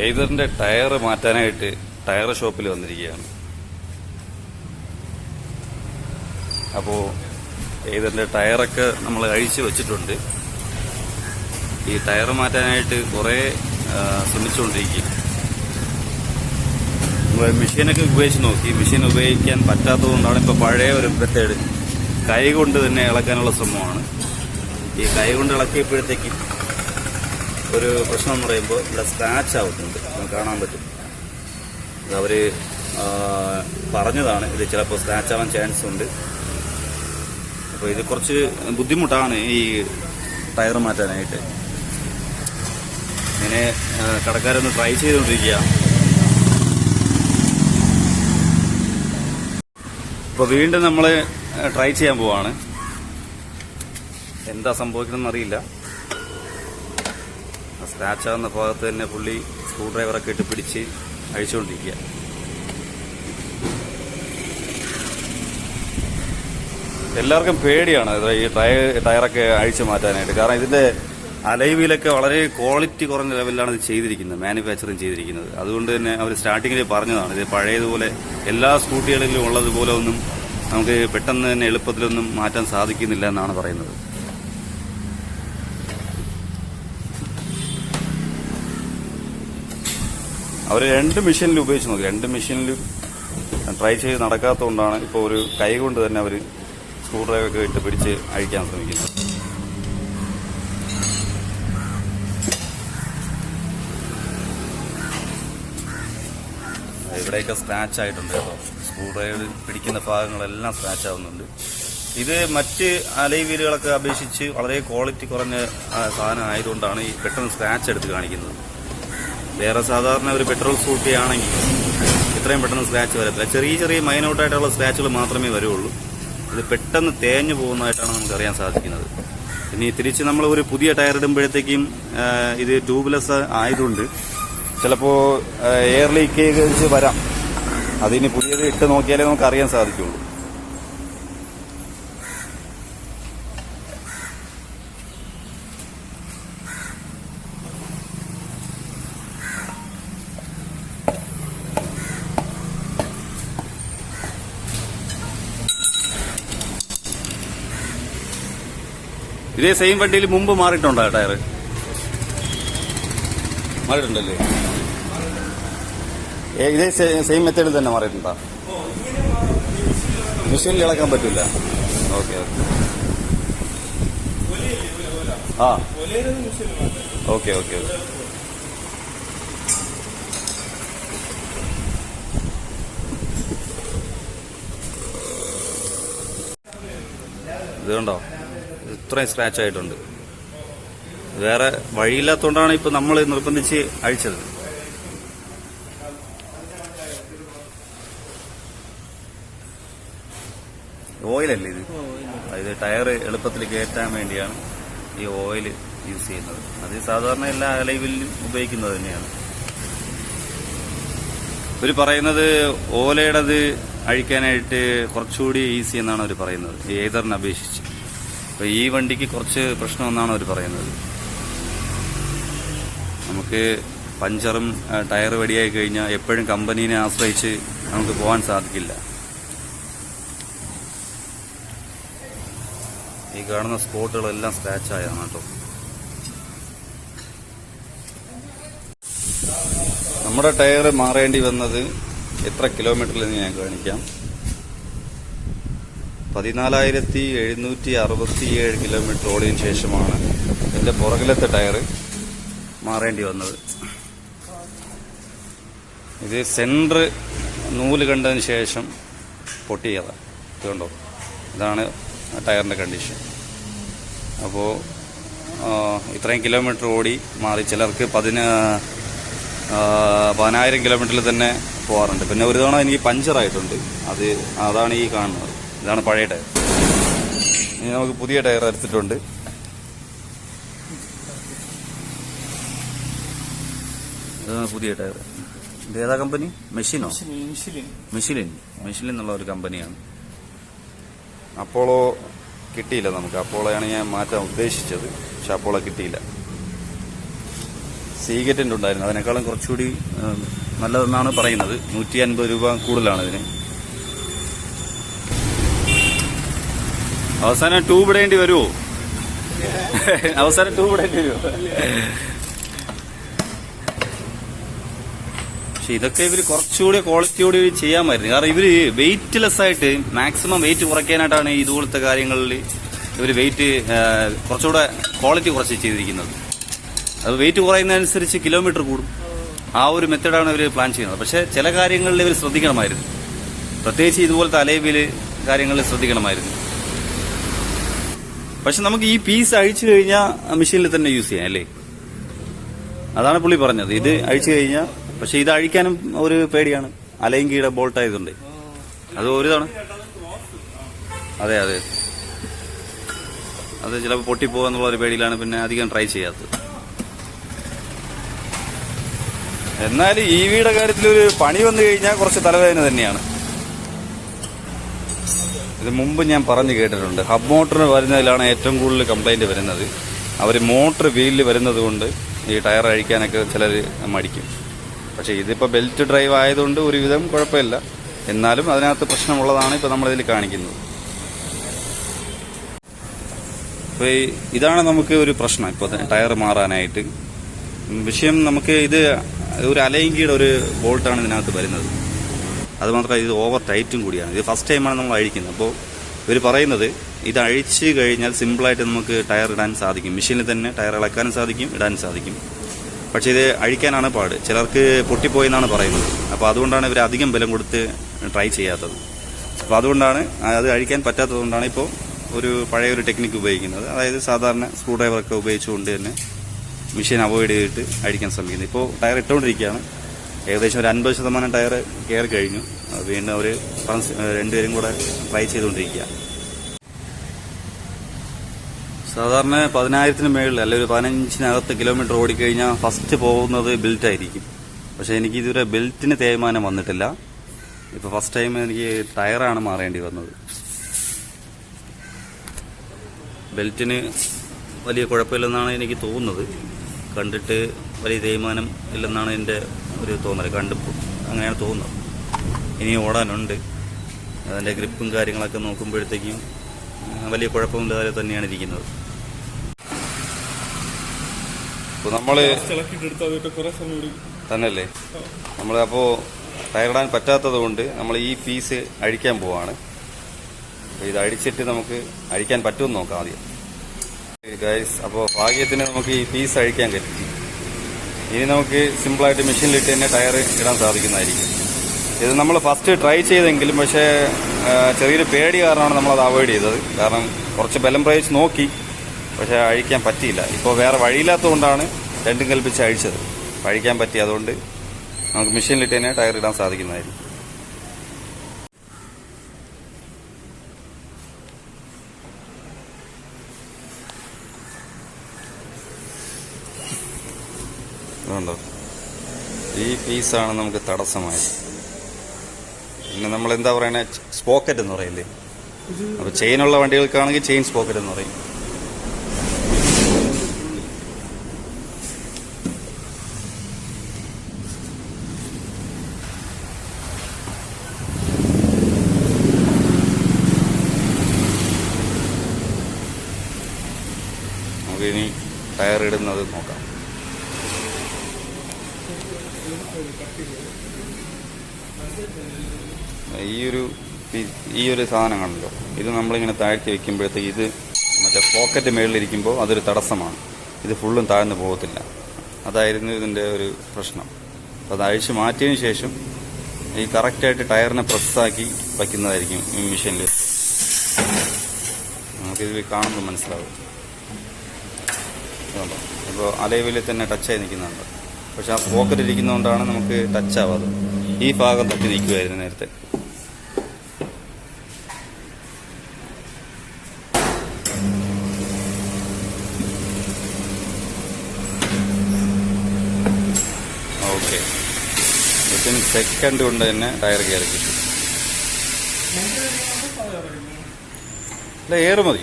എയ്തറിന്റെ tyre മാറ്റാനായിട്ട് tyre ഷോപ്പിൽ വന്നിരിക്കുകയാണ്. അപ്പോൾ എയ്തറിന്റെ ടയറൊക്കെ നമ്മൾ അഴിച്ച് വെച്ചിട്ടുണ്ട്. ഈ ടയർ മാറ്റാനായിട്ട് കുറേ ആ, ശ്രമിച്ചുകൊണ്ടിരിക്കും നമ്മൾ മെഷീനൊക്കെ ഉപയോഗിച്ച് നോക്കി. മെഷീൻ ഉപയോഗിക്കാൻ പറ്റാത്തതുകൊണ്ടാണ് ഇപ്പോൾ പഴയ ഒരു മെത്തേഡ് കൈ കൊണ്ട് തന്നെ ഇളക്കാനുള്ള ശ്രമമാണ്. ഈ കൈ കൊണ്ട് ഇളക്കിയപ്പോഴത്തേക്ക് ഒരു പ്രശ്നം എന്ന് പറയുമ്പോൾ ഇവിടെ സ്ക്രാച്ച് ആവുന്നുണ്ട്. കാണാൻ പറ്റും. അവർ പറഞ്ഞതാണ്. ഇത് ചിലപ്പോൾ സ്ക്രാച്ച് ആവാൻ ചാൻസ് ഉണ്ട്. അപ്പോൾ ഇത് കുറച്ച് ബുദ്ധിമുട്ടാണ് ഈ ടയർ മാറ്റാനായിട്ട്. ഇങ്ങനെ കടക്കാരൊന്ന് ട്രൈ ചെയ്തുകൊണ്ടിരിക്കുക. അപ്പോൾ വീണ്ടും നമ്മൾ ട്രൈ ചെയ്യാൻ പോവാണ്. എന്താ സംഭവിക്കണമെന്നറിയില്ല സ്ക്രാച്ച് ആവുന്ന ഭാഗത്ത് തന്നെ പുള്ളി സ്ക്രൂ ഡ്രൈവറൊക്കെ ഇട്ട് പിടിച്ച് അഴിച്ചുകൊണ്ടിരിക്കുക. എല്ലാവർക്കും പേടിയാണ് ഈ ടയർ ടയറൊക്കെ അഴിച്ചു മാറ്റാനായിട്ട്. കാരണം ഇതിന്റെ അലൈവിലൊക്കെ വളരെ ക്വാളിറ്റി കുറഞ്ഞ ലെവലിലാണ് ഇത് ചെയ്തിരിക്കുന്നത് മാനുഫാക്ചറിങ് ചെയ്തിരിക്കുന്നത്. അതുകൊണ്ട് തന്നെ അവർ സ്റ്റാർട്ടിങ്ങിൽ പറഞ്ഞതാണ് ഇത് പഴയതുപോലെ എല്ലാ സ്കൂട്ടികളിലും ഉള്ളതുപോലെ ഒന്നും നമുക്ക് പെട്ടെന്ന് തന്നെ എളുപ്പത്തിലൊന്നും മാറ്റാൻ സാധിക്കുന്നില്ല എന്നാണ് പറയുന്നത്. അവർ രണ്ട് മെഷീനിൽ ഉപയോഗിച്ച് നോക്കി. രണ്ട് മെഷീനിൽ ട്രൈ ചെയ്ത് നടക്കാത്തതുകൊണ്ടാണ് ഇപ്പോൾ ഒരു കൈ കൊണ്ട് തന്നെ അവർ സ്ക്രൂ ഡ്രൈവറൊക്കെ ഇട്ട് പിടിച്ച് അഴിക്കാൻ ശ്രമിക്കുന്നത്. ഇവിടെയൊക്കെ സ്ക്രാച്ച് ആയിട്ടുണ്ട് കേട്ടോ. സ്ക്രൂ ഡ്രൈവർ പിടിക്കുന്ന ഭാഗങ്ങളെല്ലാം സ്ക്രാച്ച് ആവുന്നുണ്ട്. ഇത് മറ്റ് അലൈ വീലുകളൊക്കെ അപേക്ഷിച്ച് വളരെ ക്വാളിറ്റി കുറഞ്ഞ സാധനം ആയതുകൊണ്ടാണ് ഈ പെട്ടെന്ന് സ്ക്രാച്ച് എടുത്ത് കാണിക്കുന്നത്. വേറെ സാധാരണ ഒരു പെട്രോൾ സ്കൂട്ടി ആണെങ്കിൽ ഇത്രയും പെട്ടെന്ന് സ്ക്രാച്ച് വരത്തില്ല. ചെറിയ ചെറിയ മൈനോട്ടായിട്ടുള്ള സ്ക്രാച്ചുകൾ മാത്രമേ വരുള്ളൂ. ഇത് പെട്ടെന്ന് തേഞ്ഞു പോകുന്നതായിട്ടാണ് നമുക്ക് അറിയാൻ സാധിക്കുന്നത്. ഇനി തിരിച്ച് നമ്മൾ ഒരു പുതിയ ടയർ ഇടുമ്പോഴത്തേക്കും ഇത് ട്യൂബ്ലെസ് ആയതുകൊണ്ട് ചിലപ്പോൾ എയർ ലീക്കേജ് വരാം. അതിനി പുതിയത് ഇട്ട് നോക്കിയാലേ നമുക്ക് അറിയാൻ സാധിക്കുള്ളൂ. ഇതേ സെയിം വണ്ടിയിൽ മുമ്പ് മാറിയിട്ടുണ്ടോ ടയർ മാറിയിട്ടുണ്ടല്ലേ? ഇതേ സെയിം മെത്തേഡിൽ തന്നെ മാറിയിട്ടുണ്ടോ? മെഷീനിൽ ഇളക്കാൻ പറ്റില്ല ഓക്കെ. ആ. Okay okay okay. ഇത് കണ്ടോ? ഇത്രയും സ്ക്രാച്ച് ആയിട്ടുണ്ട്. വേറെ വഴിയില്ലാത്തതുകൊണ്ടാണ് ഇപ്പം നമ്മൾ നിർബന്ധിച്ച് അഴിച്ചത്. ഓയിലല്ലേ ഇത്? ഇത് ടയർ എളുപ്പത്തിൽ കയറ്റാൻ വേണ്ടിയാണ് ഈ ഓയിൽ യൂസ് ചെയ്യുന്നത്. അത് സാധാരണ എല്ലാ അലൈവിലും ഉപയോഗിക്കുന്നത് തന്നെയാണ്. ഇവർ പറയുന്നത് ഓലയുടേത് അഴിക്കാനായിട്ട് കുറച്ചുകൂടി ഈസി എന്നാണ് അവർ പറയുന്നത്. ഏതറിനെ അപേക്ഷിച്ച്? അപ്പൊ ഈ വണ്ടിക്ക് കുറച്ച് പ്രശ്നം പ്രശ്നമെന്നാണ് അവർ പറയുന്നത്. നമുക്ക് പഞ്ചറും ടയർ വെടിയായി കഴിഞ്ഞാൽ എപ്പോഴും കമ്പനീനെ ആശ്രയിച്ച് നമുക്ക് പോകാൻ സാധിക്കില്ല. ഈ കാണുന്ന സ്പോട്ടുകളെല്ലാം സ്ക്രാച്ച് ആയതാണ് കേട്ടോ. നമ്മുടെ ടയർ മാറേണ്ടി വന്നത് എത്ര കിലോമീറ്ററിൽ ഞാൻ കാണിക്കാം. പതിനാലായിരത്തി എഴുന്നൂറ്റി അറുപത്തിയേഴ് കിലോമീറ്റർ ഓടിയതിനു ശേഷമാണ് എന്റെ പുറകിലത്തെ ടയർ മാറേണ്ടി വന്നത്. ഇത് സെന്റർ നൂൽ കണ്ടതിന് ശേഷം പൊട്ടിയതാണ് ഇതുകൊണ്ടോ ഇതാണ് ടയറിന്റെ കണ്ടീഷൻ. അപ്പോൾ ഇത്രയും കിലോമീറ്റർ ഓടി മാറി ചിലർക്ക് പതിന പതിനായിരം കിലോമീറ്ററിൽ തന്നെ പോകാറുണ്ട്. പിന്നെ ഒരു തവണ എനിക്ക് പഞ്ചറായിട്ടുണ്ട്. അത് അതാണ് ഈ കാണുന്നത്. ഇതാണ് പഴയ ടയർ. ഇനി നമുക്ക് പുതിയ ടയർ എടുത്തിട്ടുണ്ട്. ഇതാണ് പുതിയ ടയർ. ഇത് ഏതാ കമ്പനി? മെഷീനോ? മെഷീലിൻ മെഷീലിൻ എന്നുള്ള ഒരു കമ്പനിയാണ്. അപ്പോളോ കിട്ടിയില്ല നമുക്ക്. അപ്പോളോയാണ് ഞാൻ മാറ്റാൻ ഉദ്ദേശിച്ചത്. പക്ഷെ അപ്പോളോ കിട്ടിയില്ല. സീഗറ്റിന്റെ ഉണ്ടായിരുന്നു. അതിനേക്കാളും കുറച്ചുകൂടി നല്ലതെന്നാണ് പറയുന്നത്. നൂറ്റി അൻപത് രൂപ കൂടുതലാണ് ഇതിന്. അവസാനം ട്യൂബ് ഇടേണ്ടി വരുമോ അവസാനം ട്യൂബ് ഇടേണ്ടി വരുമോ പക്ഷെ ഇതൊക്കെ ഇവർ കുറച്ചുകൂടി ക്വാളിറ്റിയോട് ചെയ്യാമായിരുന്നു. കാരണം ഇവർ വെയിറ്റ്ലെസ് ആയിട്ട് മാക്സിമം വെയിറ്റ് കുറയ്ക്കാനായിട്ടാണ് ഇതുപോലത്തെ കാര്യങ്ങളിൽ ഇവർ വെയിറ്റ് കുറച്ചുകൂടെ ക്വാളിറ്റി കുറച്ച് ചെയ്തിരിക്കുന്നത്. അത് വെയിറ്റ് കുറയുന്നതനുസരിച്ച് കിലോമീറ്റർ കൂടും. ആ ഒരു മെത്തഡാണ് ഇവർ പ്ലാൻ ചെയ്യുന്നത്. പക്ഷേ ചില കാര്യങ്ങളിൽ ഇവർ ശ്രദ്ധിക്കണമായിരുന്നു. പ്രത്യേകിച്ച് ഇതുപോലത്തെ അലേബിൽ കാര്യങ്ങളിൽ ശ്രദ്ധിക്കണമായിരുന്നു. പക്ഷെ നമുക്ക് ഈ പീസ് അഴിച്ചു കഴിഞ്ഞാൽ മെഷീനിൽ തന്നെ യൂസ് ചെയ്യാം അല്ലേ? അതാണ് പുള്ളി പറഞ്ഞത്. ഇത് അഴിച്ചു കഴിഞ്ഞാൽ പക്ഷെ ഇത് അഴിക്കാനും ഒരു പേടിയാണ്. അലയങ്കിയുടെ ബോൾട്ട് ആയതുകൊണ്ട്. അത് ഒരു തവണ. അതെ അതെ. അത് ചിലപ്പോൾ പൊട്ടിപ്പോകുന്നുള്ള ഒരു പേടിയിലാണ് പിന്നെ അധികം ട്രൈ ചെയ്യാത്തത്. എന്നാലും ഈ വീടെ കാര്യത്തിൽ ഒരു പണി വന്നു കഴിഞ്ഞാൽ കുറച്ച് തലവേദന തന്നെയാണ്. ഇത് മുമ്പ് ഞാൻ പറഞ്ഞു കേട്ടിട്ടുണ്ട്. ഹബ് മോട്ടറിന് വരുന്നതിലാണ് ഏറ്റവും കൂടുതൽ കംപ്ലൈന്റ് വരുന്നത്. അവർ മോട്ടർ വീലിൽ വരുന്നത് കൊണ്ട് ഈ ടയർ അഴിക്കാനൊക്കെ ചിലർ മടിക്കും. പക്ഷേ ഇതിപ്പോൾ ബെൽറ്റ് ഡ്രൈവ് ആയതുകൊണ്ട് ഒരുവിധം കുഴപ്പമില്ല. എന്നാലും അതിനകത്ത് പ്രശ്നമുള്ളതാണ് ഇപ്പോൾ നമ്മളിതിൽ കാണിക്കുന്നത്. അപ്പോൾ ഇതാണ് നമുക്ക് ഒരു പ്രശ്നം. ഇപ്പോൾ ടയർ മാറാനായിട്ട്. വിഷയം നമുക്ക് ഇത് ഒരു അലയങ്കിയുടെ ഒരു ബോൾട്ടാണ് ഇതിനകത്ത് വരുന്നത്. അതുമാത്രമല്ല ഇത് ഓവർ ടൈറ്റും കൂടിയാണ്. ഇത് ഫസ്റ്റ് ടൈമാണ് നമ്മൾ അഴിക്കുന്നത്. അപ്പോൾ ഇവർ പറയുന്നത് ഇത് അഴിച്ച് കഴിഞ്ഞാൽ സിമ്പിളായിട്ട് നമുക്ക് ടയർ ഇടാൻ സാധിക്കും. മെഷീനിൽ തന്നെ ടയർ ഇളക്കാനും സാധിക്കും ഇടാൻ സാധിക്കും. പക്ഷേ ഇത് അഴിക്കാനാണ് പാട്. ചിലർക്ക് പൊട്ടിപ്പോയെന്നാണ് പറയുന്നത്. അപ്പോൾ അതുകൊണ്ടാണ് ഇവർ അധികം ബലം കൊടുത്ത് ട്രൈ ചെയ്യാത്തത്. അപ്പോൾ അതുകൊണ്ടാണ് അത് അഴിക്കാൻ പറ്റാത്തതുകൊണ്ടാണ് ഇപ്പോൾ ഒരു പഴയ ഒരു ടെക്നിക്ക് ഉപയോഗിക്കുന്നത്. അതായത് സാധാരണ സ്ക്രൂ ഡ്രൈവറൊക്കെ ഉപയോഗിച്ചുകൊണ്ട് തന്നെ മെഷീൻ അവോയ്ഡ് ചെയ്തിട്ട് അഴിക്കാൻ ശ്രമിക്കുന്നത്. ഇപ്പോൾ ടയർ ഇട്ടുകൊണ്ടിരിക്കുകയാണ്. ഏകദേശം ഒരു അൻപത് ശതമാനം ടയർ കയറി കഴിഞ്ഞു. വീണ്ടും അവർ രണ്ടുപേരും കൂടെ ട്രൈ ചെയ്തുകൊണ്ടിരിക്കുക. സാധാരണ പതിനായിരത്തിന് മേളിൽ അല്ലെങ്കിൽ ഒരു പതിനഞ്ചിനകത്ത് കിലോമീറ്റർ ഓടിക്കഴിഞ്ഞാൽ ഫസ്റ്റ് പോകുന്നത് ബെൽറ്റ് ആയിരിക്കും. പക്ഷേ എനിക്ക് ഇതുവരെ ബെൽറ്റിന് തേയ്മാനം വന്നിട്ടില്ല. ഇപ്പോൾ ഫസ്റ്റ് ടൈം എനിക്ക് ടയറാണ് മാറേണ്ടി വന്നത്. ബെൽറ്റിന് വലിയ കുഴപ്പമില്ലെന്നാണ് എനിക്ക് തോന്നുന്നത്. കണ്ടിട്ട് വലിയ തേയ്മാനം ഇല്ലെന്നാണ് എന്റെ ഒരു തോന്നൽ കണ്ടിപ്പോൾ അങ്ങനെയാണ് തോന്നുന്നത്. ഇനി ഓടാനുണ്ട്. അതിന്റെ ഗ്രിപ്പും കാര്യങ്ങളൊക്കെ നോക്കുമ്പോഴത്തേക്കും വലിയ കുഴപ്പമില്ലാതെ തന്നെയാണ് ഇരിക്കുന്നത്. അപ്പോൾ നമ്മൾ തന്നെയല്ലേ? നമ്മൾ അപ്പോൾ ടയറിടാൻ പറ്റാത്തത് കൊണ്ട് നമ്മൾ ഈ പീസ് അഴിക്കാൻ പോവാണ്. അപ്പോൾ ഇത് അഴിച്ചിട്ട് നമുക്ക് അഴിക്കാൻ പറ്റുമെന്ന് നോക്കാം ആദ്യം. ഗൈസ് അപ്പോൾ ഭാഗ്യത്തിന് നമുക്ക് ഈ പീസ് അഴിക്കാൻ പറ്റി. ഇനി നമുക്ക് സിമ്പിളായിട്ട് മെഷീനിലിട്ട് തന്നെ ടയർ ഇടാൻ സാധിക്കുന്നതായിരിക്കും. ഇത് നമ്മൾ ഫസ്റ്റ് ട്രൈ ചെയ്തെങ്കിലും പക്ഷേ ചെറിയൊരു പേടി കാരണമാണ് നമ്മളത് അവോയ്ഡ് ചെയ്തത്. കാരണം കുറച്ച് ബലം പ്രയോഗിച്ച് നോക്കി പക്ഷേ അഴിക്കാൻ പറ്റിയില്ല. ഇപ്പോൾ വേറെ വഴിയില്ലാത്തതുകൊണ്ടാണ് രണ്ടും കൽപ്പിച്ച് അഴിച്ചത്. അഴിക്കാൻ പറ്റി അതുകൊണ്ട് നമുക്ക് മെഷീനിലിട്ട് തന്നെ ടയർ ഇടാൻ സാധിക്കുന്നതായിരിക്കും. അതുകൊണ്ടോ ഈ പീസാണ് നമുക്ക് തടസ്സമായത്. പിന്നെ നമ്മൾ എന്താ പറയുന്നത് സ്പോക്കറ്റ് എന്ന് പറയില്ലേ? അപ്പൊ ചെയിനുള്ള വണ്ടികൾക്കാണെങ്കിൽ ചെയിൻ സ്പോക്കറ്റ് എന്ന് പറയും. നമുക്കിനി ടയർ ഇടുന്നത് നോക്കാം ഈ ഒരു പി- ഈ ഒരു സാധനം കണ്ടല്ലോ. ഇത് നമ്മളിങ്ങനെ താഴ്ത്തി വെക്കുമ്പോഴത്തേക്ക് ഇത് മറ്റേ പോക്കറ്റ് മേളിലിരിക്കുമ്പോൾ അതൊരു തടസ്സമാണ്. ഇത് ഫുള്ളും താഴ്ന്നു പോകത്തില്ല. അതായിരുന്നു ഇതിന്റെ ഒരു പ്രശ്നം. അപ്പോൾ അത് അഴിച്ച് മാറ്റിയതിന് ശേഷം ഈ കറക്റ്റായിട്ട് ടയറിനെ പ്രസ്സാക്കി വയ്ക്കുന്നതായിരിക്കും ഈ മെഷീനിൽ. നമുക്കിതിൽ കാണുമ്പോൾ മനസ്സിലാവും. ഇപ്പോൾ അലേവിൽ തന്നെ ടച്ചായി നിൽക്കുന്നുണ്ട്. പക്ഷെ ആ പോക്കറ്റ് ഇരിക്കുന്നതുകൊണ്ടാണ് നമുക്ക് ടച്ച് ആവാതെ ഈ ഭാഗം തട്ടി നിൽക്കുമായിരുന്നു നേരത്തെ ഓക്കെ വിത്തിൻ സെക്കൻഡ് കൊണ്ട് തന്നെ ടയർ കയറി കിട്ടും. അല്ല മതി.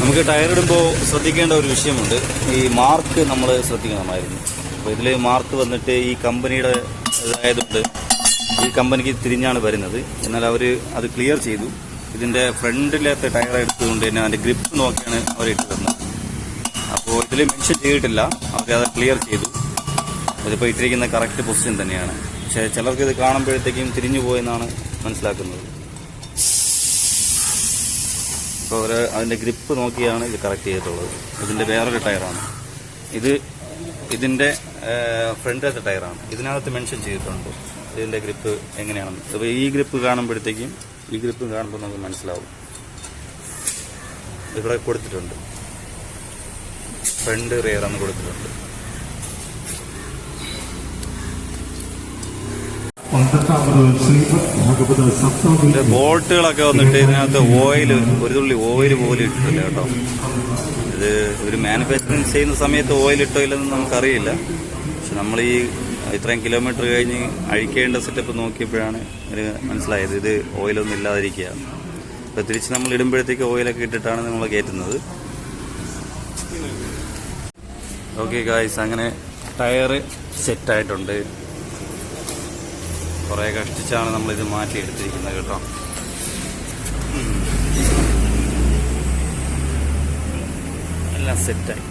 നമുക്ക് ടയർ ഇടുമ്പോൾ ശ്രദ്ധിക്കേണ്ട ഒരു വിഷയമുണ്ട്. ഈ മാർക്ക് നമ്മൾ ശ്രദ്ധിക്കണമായിരുന്നു. അപ്പോൾ ഇതിൽ മാർക്ക് വന്നിട്ട് ഈ കമ്പനിയുടെ ഇതായതുകൊണ്ട് ഈ കമ്പനിക്ക് തിരിഞ്ഞാണ് വരുന്നത്. എന്നാൽ അവർ അത് ക്ലിയർ ചെയ്തു. ഇതിന്റെ ഫ്രണ്ടിലത്തെ ടയർ എടുത്തുകൊണ്ട് തന്നെ അതിന്റെ ഗ്രിപ്പ് നോക്കിയാണ് അവർ ഇട്ടിരുന്നത് അപ്പോൾ ഇതിൽ മെൻഷൻ ചെയ്തിട്ടില്ല. അവർ അത് ക്ലിയർ ചെയ്തു. അതിപ്പോൾ ഇട്ടിരിക്കുന്ന കറക്റ്റ് പൊസിഷൻ തന്നെയാണ്. പക്ഷേ ചിലർക്ക് ഇത് കാണുമ്പോഴത്തേക്കും തിരിഞ്ഞു പോയെന്നാണ് മനസ്സിലാക്കുന്നത്. ഇപ്പോൾ അവർ അതിന്റെ ഗ്രിപ്പ് നോക്കിയാണ് ഇത് കറക്റ്റ് ചെയ്തിട്ടുള്ളത്. ഇതിന്റെ വേറൊരു ടയറാണ് ഇത് ഇതിന്റെ ഫ്രണ്ടിലത്തെ ടയറാണ് ഇതിനകത്ത് മെൻഷൻ ചെയ്തിട്ടുണ്ട്. ഇതിന്റെ ഗ്രിപ്പ് എങ്ങനെയാണെന്ന്. അപ്പോൾ ഈ ഗ്രിപ്പ് കാണുമ്പോഴത്തേക്കും ഈ ഗ്രിപ്പ് കാണുമ്പോൾ നമുക്ക് മനസ്സിലാവും. ഇവിടെ കൊടുത്തിട്ടുണ്ട്. ഫ്രണ്ട് റിയർ ആണ് കൊടുത്തിട്ടുണ്ട് ബോട്ടുകളൊക്കെ വന്നിട്ട് ഇതിനകത്ത് ഓയിൽ ഒരു തുള്ളി ഓയിൽ പോലും ഇട്ടിട്ടില്ല കേട്ടോ. ഇത് ഒരു മാനുഫാക്ചറിങ് ചെയ്യുന്ന സമയത്ത് ഓയിൽ ഇട്ടോ ഇല്ലെന്ന് നമുക്കറിയില്ല. പക്ഷെ നമ്മൾ ഈ ഇത്രയും കിലോമീറ്റർ കഴിഞ്ഞ് അഴിക്കേണ്ട സെറ്റപ്പ് നോക്കിയപ്പോഴാണ് ഒരു മനസ്സിലായത് ഇത് ഓയിലൊന്നും ഇല്ലാതിരിക്കുക അപ്പോൾ തിരിച്ച് നമ്മൾ ഇടുമ്പോഴത്തേക്ക് ഓയിലൊക്കെ ഇട്ടിട്ടാണ് നമ്മൾ കയറ്റുന്നത്. ഓക്കെ ഗായ്സ് അങ്ങനെ ടയറ് സെറ്റായിട്ടുണ്ട്. കുറേ കഷ്ടിച്ചാണ് നമ്മളിത് മാറ്റിയെടുത്തിരിക്കുന്നത് കേട്ടോ. എല്ലാം സെറ്റായി.